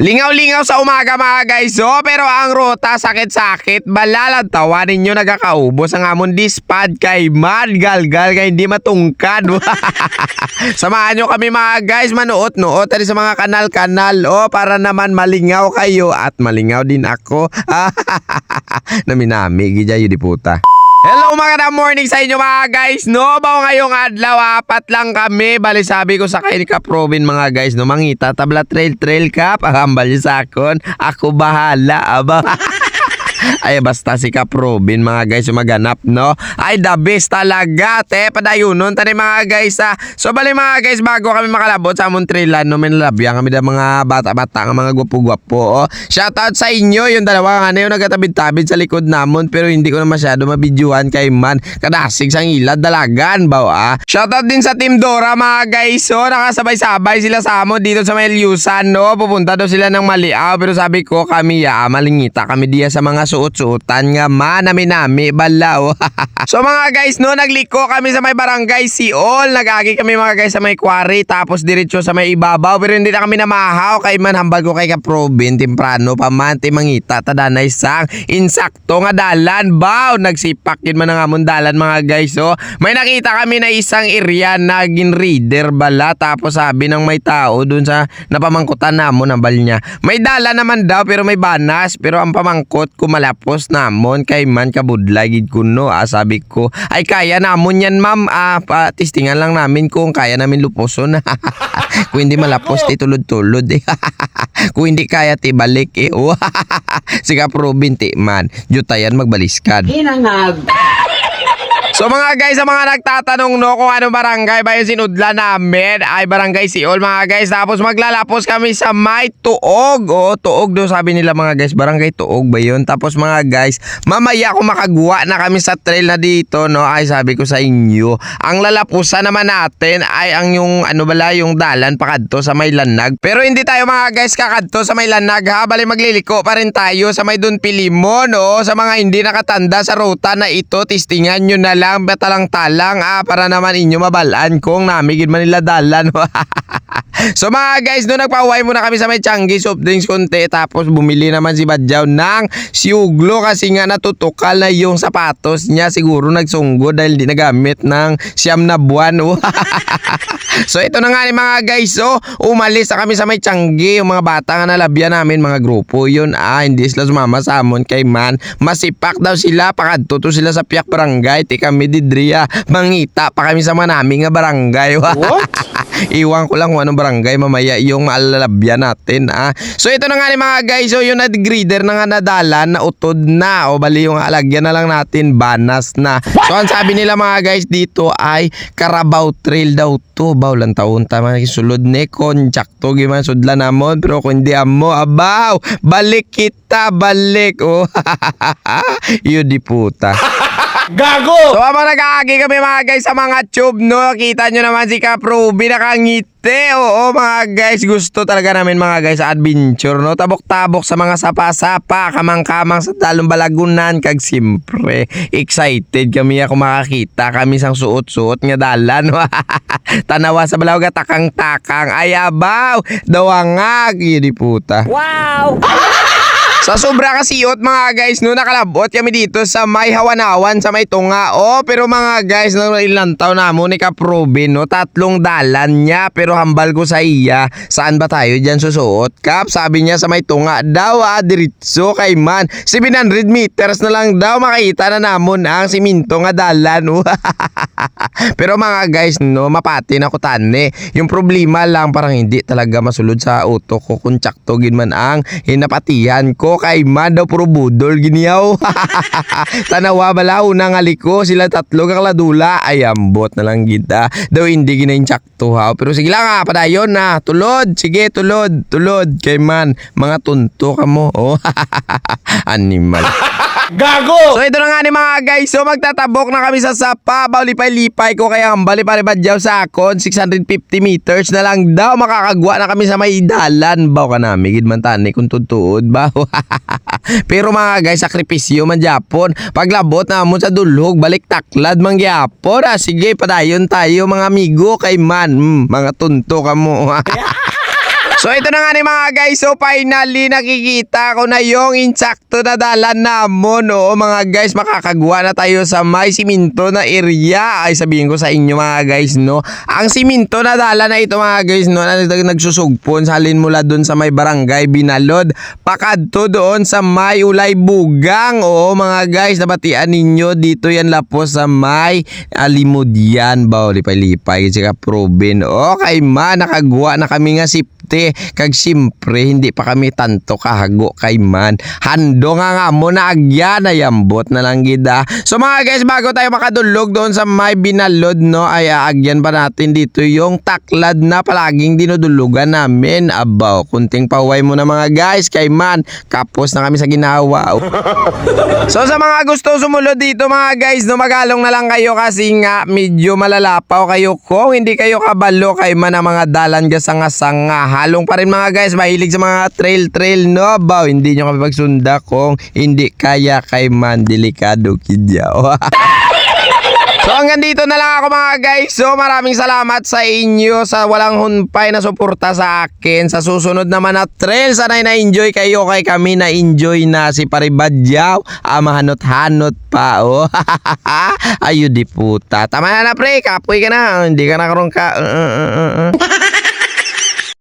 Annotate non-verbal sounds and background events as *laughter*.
Lingaw-lingaw sa umaga mga guys, oh, pero ang ruta sakit-sakit. Balalan tawa ninyo nagakaubos ang amon dispad kay man galgal kay hindi matungkad. *laughs* Samahan nyo kami mga guys, manuot-nuot tadi sa mga kanal-kanal, oh, para naman malingaw kayo at malingaw din ako. *laughs* Naminami, gidya yun di puta. Hello mga morning sa inyo mga guys no? Baw ngayong adlaw apat lang kami. Bali sabi ko sa kay ni Kaprobin mga guys no? Mangita tabla trail trail ka Pahambal niyo sa akon Ako bahala aba *laughs* Ay basta si Kaprobin mga guys maganap no? Ay the best talaga te Padayunon. Tani mga guys ha So bali mga guys bago kami makalabot sa among trailan no Minalabyan kami da mga bata-bata Ang mga gwapo-gwapo oh. Shoutout sa inyo yung dalawa nga na yung nagatabid-tabid sa likod namon Pero hindi ko na masyado mabidyuhan kay man. Kadasig sang ilad dalagan baw ah. Shoutout din sa Team Dora mga guys So nakasabay-sabay sila sa amo dito sa Melyusan no? Pupunta daw sila ng Maliaw Pero sabi ko kami ya malingita kami diya sa mga suot-suotan nga manami-nami balaw. *laughs* So mga guys no nagliko kami sa may barangay Siol Nagagi kami mga guys sa may quarry Tapos diretso sa may ibabaw Pero hindi na kami namahaw. Kay man hambal ko kay Kaprobin Timprano pa man Timangita Tadanay sang Insakto nga dalan. Baw Nagsipak yun man ang amon dalan mga guys So may nakita kami na isang area na reader bala Tapos sabi ng may tao dun sa napamangkutan namon ang bal niya. May dala naman daw pero may banas Pero ang pamangkot ko malapos namon Kay man kabudlay gid kuno ah, Sabi ko ay kaya namon yan ma'am. Ah, pa, Testingan lang namin kung kaya namin lupuson *laughs* Kung hindi malapos ti tulod-tulod eh. *laughs* Kung hindi kaya ti balik eh. *laughs* Sige Robin ti man. Jutayan magbaliskad. Hinangag. So mga guys, sa mga nagtatanong no kung anong barangay ba yung sinudla namin ay barangay Siol mga guys. Tapos maglalapos kami sa May Tuog. O, Tuog do sabi nila mga guys. Barangay Tuog ba yun? Tapos mga guys, mamaya kung makagawa na kami sa trail na dito no ay sabi ko sa inyo. Ang lalapusan naman natin ay ang yung ano bala yung dalan pakadto sa may lanag. Pero hindi tayo mga guys kakadto sa may lanag ha. Bali magliliko pa rin tayo sa may Don Pilimon no. Sa mga hindi nakatanda sa ruta na ito, tistingan nyo na lang betalang-talang ah, para naman inyo mabalaan kung namigid man nila dalan. *laughs* so mga guys, no nagpauwi muna kami sa may Changi soft drinks konti tapos bumili naman si Badjaw ng siuglo kasi nga natutukal na yung sapatos niya siguro nagsunggo dahil di nagamit ng siyam na buwan. *laughs* so ito na nga ni mga guys, so umalis na kami sa may Changi, yung mga bata nga nalabyan namin mga grupo. Yun ah, hindi sila sumama sa amon kay man, masipak daw sila, pakadto to sila sa Piak Barangay, ti kami mangita pa kami sa manami nga barangay. *laughs* What? Iwan ko lang kung anong barangay mamaya yung maalalabyan natin ah. So ito na nga ni mga guys, so yung nag-greeder na nga nadalan na utod na o bali yung alagyan na lang natin banas na. So ang sabi nila mga guys dito ay Carabao Trail daw to. Bawlan taon tama sulod ni konjak to giman sudla namon pero kung hindi amo abaw balik kita balik oh. *laughs* Yun di puta. Gago! So habang nag-aagi kami mga guys sa mga tube no, kita nyo naman si Kaprobi nakangiti. Oo mga guys, gusto talaga namin mga guys sa adventure no. Tabok-tabok sa mga sapa-sapa, kamang-kamang sa talong balagunan. Kag simpre, excited kami ako makakita kami sang suot-suot nga dalan. *laughs* Tanawa sa balaw ga takang-takang. Ayabaw, dawangag, yun di puta. Wow! *laughs* Sa sobra kasiyot mga guys, no nakalabot kami dito sa may hawanawan sa may tunga. Oh, pero mga guys, no ilang taon na mo ni Kaprobin, no tatlong dalan niya pero hambal ko sa iya. Saan ba tayo diyan susuot? Kap, sabi niya sa may tunga daw ah, diretso kay man. 700 meters na lang daw makita na namon ang siminto nga dalan. *laughs* pero mga guys, no mapati na ko tani. Yung problema lang parang hindi talaga masulod sa utok ko kung tsakto gin man ang hinapatihan ko kay man daw puro budol giniyaw. *laughs* Tanawa bala unang aliko sila tatlo kang ladula ay ambot na lang kita. Daw hindi ginayin tsakto ha. Pero sige lang ha, padayon na. Tulod, sige tulod, tulod kay man mga tunto ka mo. Oh. *laughs* Animal. *laughs* Gago! So ito na nga ni mga guys, so magtatabok na kami sa sapa, bawlipay-lipay ko kaya ang balipay-badyaw sa akon, 650 meters na lang daw, makakagwa na kami sa may dalan, baw ka na, migid man tani kung tutuod, baw. *laughs* Pero mga guys, sakripisyo man Japon, paglabot na mo sa dulhog, balik taklad man gyapon, ah, sige, padayon tayo mga amigo kay man, mm, mga tunto ka mo. *laughs* So ito na nga ni mga guys, so finally nakikita ko na yung insakto na dalan namon. Oo mga guys, makakagawa na tayo sa may siminto na area. Ay sabihin ko sa inyo mga guys, no. Ang siminto na dalan na ito mga guys, no, na nag- nagsusugpon sa halin mula doon sa may barangay Binalod. Pakadto doon sa may Ulay Bugang. Oo mga guys, nabatian ninyo dito yan lapos sa may Alimudyan. Bao, lipay-lipay. Sika proben. Okay man, nakagawa na kami nga sipte. Kag siyempre, hindi pa kami tanto kahago kay man. Hando nga nga mo na agyan na yambot na lang gida. So mga guys, bago tayo makadulog doon sa may binalod, no, ay aagyan pa natin dito yung taklad na palaging dinudulugan namin. Abaw, kunting paway mo na mga guys, kay man, kapos na kami sa ginawa. *laughs* So sa mga gusto sumunod dito mga guys, no magalong na lang kayo kasi nga medyo malalapaw kayo kung hindi kayo kabalo kay man ang mga dalan ga Halong pa rin mga guys, mahilig sa mga trail trail no baw. Hindi nyo kami pagsunda kung hindi kaya kay man delikado kidyaw. *laughs* So hanggang dito na lang ako mga guys. So maraming salamat sa inyo sa walang hunpay na suporta sa akin. Sa susunod naman na trail, sana'y na-enjoy kayo kay kami na-enjoy na si Paribadyaw. Ah, mahanot-hanot pa. Oh. *laughs* Ayo di puta. Tama na na pre, kapoy ka na. Hindi ka na karoon ka. Uh, uh, uh, uh. *laughs*